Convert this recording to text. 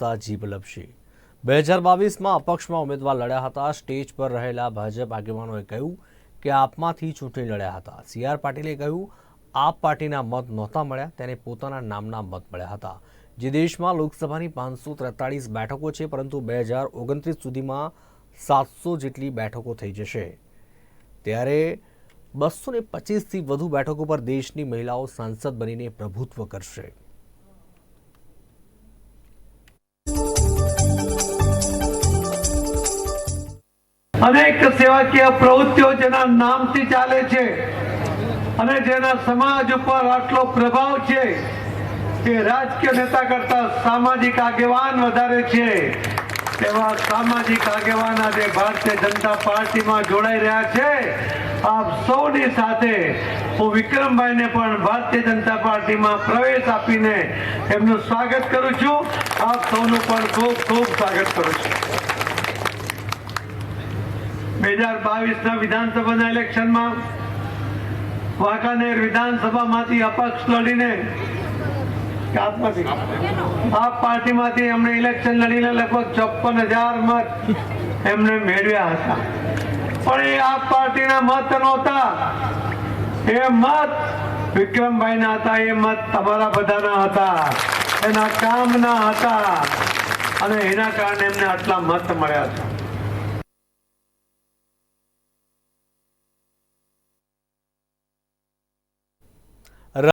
જીભ લપસી બે હજાર બાવીસમાં અપક્ષમાં ઉમેદવાર લડ્યા હતા. સ્ટેજ પર રહેલા ભાજપ આગેવાનોએ કહ્યું કે આપમાંથી ચૂંટણી લડ્યા હતા. સી આર પાટીલે કહ્યું, આપ પાર્ટીના મત નહોતા મળ્યા, તેને પોતાના નામના મત મળ્યા હતા. જે દેશમાં લોકસભાની પાંચસો ત્રેતાળીસ બેઠકો છે, પરંતુ બે હજાર ઓગણત્રીસ સુધીમાં સાતસો જેટલી બેઠકો થઈ જશે. ત્યારે બસો ને પચીસથી વધુ બેઠકો પર દેશની મહિલાઓ સાંસદ બનીને પ્રભુત્વ કરશે. અનેક સેવાકીય પ્રવૃત્તિઓ જેના નામથી ચાલે છે અને જેના સમાજ ઉપર આટલો પ્રભાવ છે કે રાજકીય નેતા કરતા સામાજિક આગેવાન વધારે છે. એવા સામાજિક આગેવાન આજે ભારતીય જનતા પાર્ટીમાં જોડાઈ રહ્યા છે. આપ સૌની સાથે હું વિક્રમભાઈને પણ ભારતીય જનતા પાર્ટીમાં પ્રવેશ આપીને એમનું સ્વાગત કરું છું. આપ સૌનું પણ ખૂબ ખૂબ સ્વાગત કરું છું. બે હજાર બાવીસના વિધાનસભાના ઇલેક્શનમાં વાંકાનેર વિધાનસભામાંથી અપક્ષ લડીને? આપ પાર્ટીમાંથી એમણે ઇલેક્શન લડીને લગભગ ચોપન હજાર મત એમને મેળવ્યા હતા. પણ એ આપ પાર્ટીના મત નહોતા. એ મત વિક્રમભાઈના હતા, એ મત તમારા બધાના હતા. એના કામના હતા. અને એના કારણે એમને આટલા મત મળ્યા છે